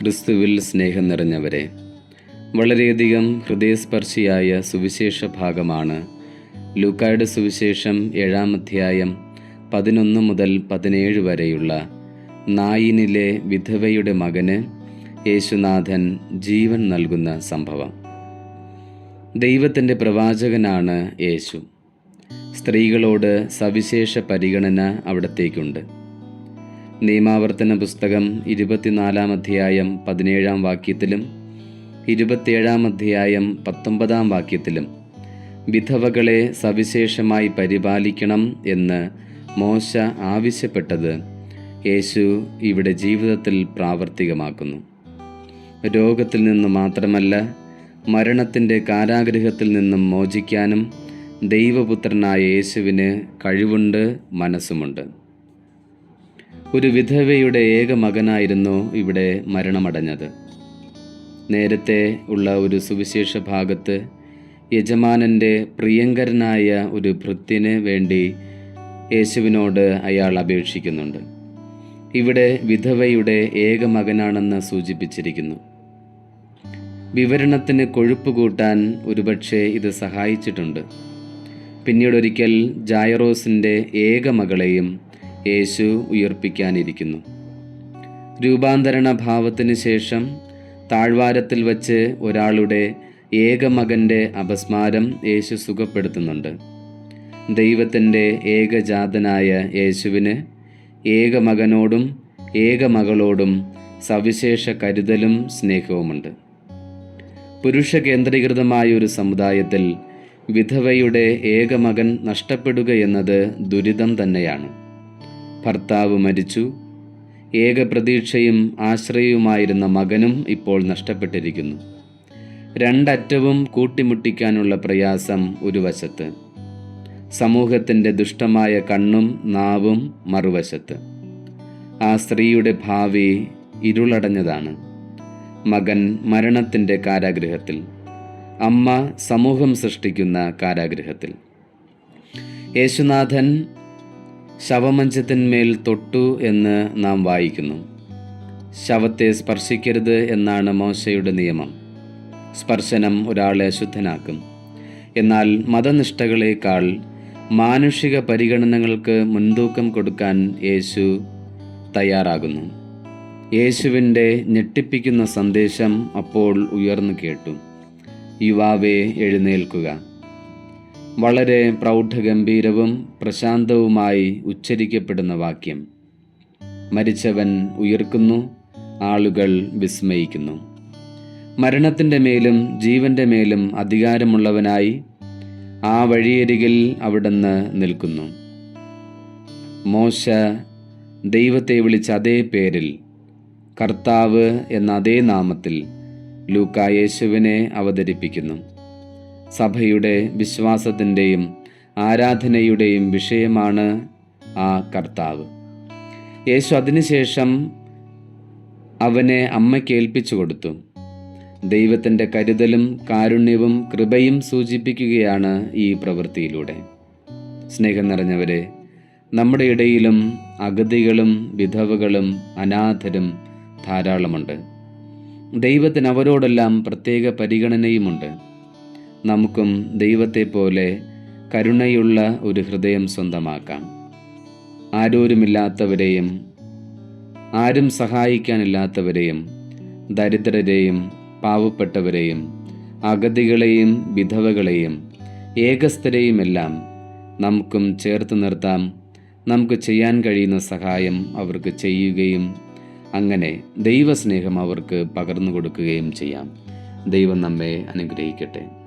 ക്രിസ്തുവിൽ സ്നേഹം നിറഞ്ഞവരെ വളരെയധികം ഹൃദയസ്പർശിയായ സുവിശേഷ ഭാഗമാണ് ലൂക്കായുടെ സുവിശേഷം ഏഴാം അധ്യായം പതിനൊന്ന് മുതൽ പതിനേഴ് വരെയുള്ള നായിനിലെ വിധവയുടെ മകന് യേശുനാഥൻ ജീവൻ നൽകുന്ന സംഭവം. ദൈവത്തിന്റെ പ്രവാചകനാണ് യേശു. സ്ത്രീകളോട് സവിശേഷ പരിഗണന അവിടത്തേക്കുണ്ട്. നിയമാവർത്തന പുസ്തകം ഇരുപത്തിനാലാം അധ്യായം പതിനേഴാം വാക്യത്തിലും ഇരുപത്തിയേഴാം അധ്യായം പത്തൊമ്പതാം വാക്യത്തിലും വിധവകളെ സവിശേഷമായി പരിപാലിക്കണം എന്ന് മോശ ആവശ്യപ്പെട്ടത് യേശു ഇവിടെ ജീവിതത്തിൽ പ്രാവർത്തികമാക്കുന്നു. രോഗത്തിൽ നിന്ന് മാത്രമല്ല മരണത്തിന്റെ കാരാഗ്രഹത്തിൽ നിന്നും മോചിക്കാനും ദൈവപുത്രനായ യേശുവിന് കഴിവുണ്ട് മനസ്സുമുണ്ട്. ഒരു വിധവയുടെ ഏക മകനായിരുന്നു ഇവിടെ മരണമടഞ്ഞത്. നേരത്തെ ഉള്ള ഒരു സുവിശേഷ ഭാഗത്ത് യജമാനന്റെ പ്രിയങ്കരനായ ഒരു ഭൃത്യന് വേണ്ടി യേശുവിനോട് അയാൾ അപേക്ഷിക്കുന്നുണ്ട്. ഇവിടെ വിധവയുടെ ഏക മകനാണെന്ന് സൂചിപ്പിച്ചിരിക്കുന്നു. വിവരണത്തിന് കൊഴുപ്പ് കൂട്ടാൻ ഒരുപക്ഷെ ഇത് സഹായിച്ചിട്ടുണ്ട്. പിന്നീടൊരിക്കൽ ജായറോസിന്റെ ഏക മകളെയും യേശു ഉയർപ്പിക്കാനിരിക്കുന്നു. രൂപാന്തരണ ഭാവത്തിന് ശേഷം താഴ്വാരത്തിൽ വച്ച് ഒരാളുടെ ഏകമകന്റെ അപസ്മാരം യേശു സുഖപ്പെടുത്തുന്നുണ്ട്. ദൈവത്തിന്റെ ഏകജാതനായ യേശുവിന് ഏകമകനോടും ഏകമകളോടും സവിശേഷ കരുതലും സ്നേഹവുമുണ്ട്. പുരുഷ കേന്ദ്രീകൃതമായ ഒരു സമുദായത്തിൽ വിധവയുടെ ഏകമകൻ നഷ്ടപ്പെടുക എന്നത് ദുരിതം തന്നെയാണ്. ഭർത്താവ് മരിച്ചു. ഏക പ്രതീക്ഷയും ആശ്രയവുമായിരുന്ന മകനും ഇപ്പോൾ നഷ്ടപ്പെട്ടിരിക്കുന്നു. രണ്ടറ്റവും കൂട്ടിമുട്ടിക്കാനുള്ള പ്രയാസം ഒരു വശത്ത്. സമൂഹത്തിന്റെ ദുഷ്ടമായ കണ്ണും നാവും മറുവശത്ത്. ആ സ്ത്രീയുടെ ഭാവി ഇരുളടഞ്ഞതാണ്. മകൻ മരണത്തിന്റെ കാരാഗ്രഹത്തിൽ അമ്മ സമൂഹം സൃഷ്ടിക്കുന്ന കാരാഗ്രഹത്തിൽ യേശുനാഥൻ ശവമഞ്ചത്തിന്മേൽ തൊട്ടു എന്ന് നാം വായിക്കുന്നു. ശവത്തെ സ്പർശിക്കരുത് എന്നാണ് മോശയുടെ നിയമം. സ്പർശനം ഒരാളെ അശുദ്ധനാക്കും എന്നാൽ മതനിഷ്ഠകളേക്കാൾ മാനുഷിക പരിഗണനകൾക്ക് മുൻതൂക്കം കൊടുക്കാൻ യേശു തയ്യാറാകുന്നു. യേശുവിന്റെ ഞെട്ടിപ്പിക്കുന്ന സന്ദേശം അപ്പോൾ ഉയർന്നു കേട്ടു. യുവാവെ എഴുന്നേൽക്കുക. വളരെ പ്രൗഢഗംഭീരവും പ്രശാന്തവുമായി ഉച്ചരിക്കപ്പെടുന്ന വാക്യം. മരിച്ചവൻ ഉയർക്കുന്നു ആളുകൾ വിസ്മയിക്കുന്നു. മരണത്തിന്റെ മേലും ജീവന്റെ മേലും അധികാരമുള്ളവനായി ആ വഴിയരികിൽ അവിടുന്ന് നിൽക്കുന്നു. മോശ ദൈവത്തെ വിളിച്ച അതേ പേരിൽ കർത്താവ് എന്ന അതേ നാമത്തിൽ ലൂക്കായേശുവിനെ അവതരിപ്പിക്കുന്നു. സഭയുടെ വിശ്വാസത്തിന്റെയും ആരാധനയുടെയും വിഷയമാണ് ആ കർത്താവ്. യേശു അതിനുശേഷം അവനെ അമ്മയ്ക്ക് ഏൽപ്പിച്ചു കൊടുത്തു. ദൈവത്തിന്റെ കരുതലും കാരുണ്യവും കൃപയും സൂചിപ്പിക്കുകയാണ് ഈ പ്രവൃത്തിയിലൂടെ. സ്നേഹം നിറഞ്ഞവരെ നമ്മുടെ ഇടയിലും അഗതികളും വിധവകളും അനാഥരും ധാരാളമുണ്ട്. ദൈവത്തിന് അവരോടെല്ലാം പ്രത്യേക പരിഗണനയുമുണ്ട്. നമുക്കും ദൈവത്തെ പോലെ കരുണയുള്ള ഒരു ഹൃദയം സ്വന്തമാക്കാം. ആരോരുമില്ലാത്തവരെയും ആരും സഹായിക്കാനില്ലാത്തവരെയും ദരിദ്രരെയും പാവപ്പെട്ടവരെയും അഗതികളെയും വിധവകളെയും ഏകസ്ഥരെയുമെല്ലാം നമുക്കും ചേർത്ത് നിർത്താം. നമുക്ക് ചെയ്യാൻ കഴിയുന്ന സഹായം അവർക്ക് ചെയ്യുകയും അങ്ങനെ ദൈവസ്നേഹം അവർക്ക് പകർന്നു കൊടുക്കുകയും ചെയ്യാം. ദൈവം നമ്മെ അനുഗ്രഹിക്കട്ടെ.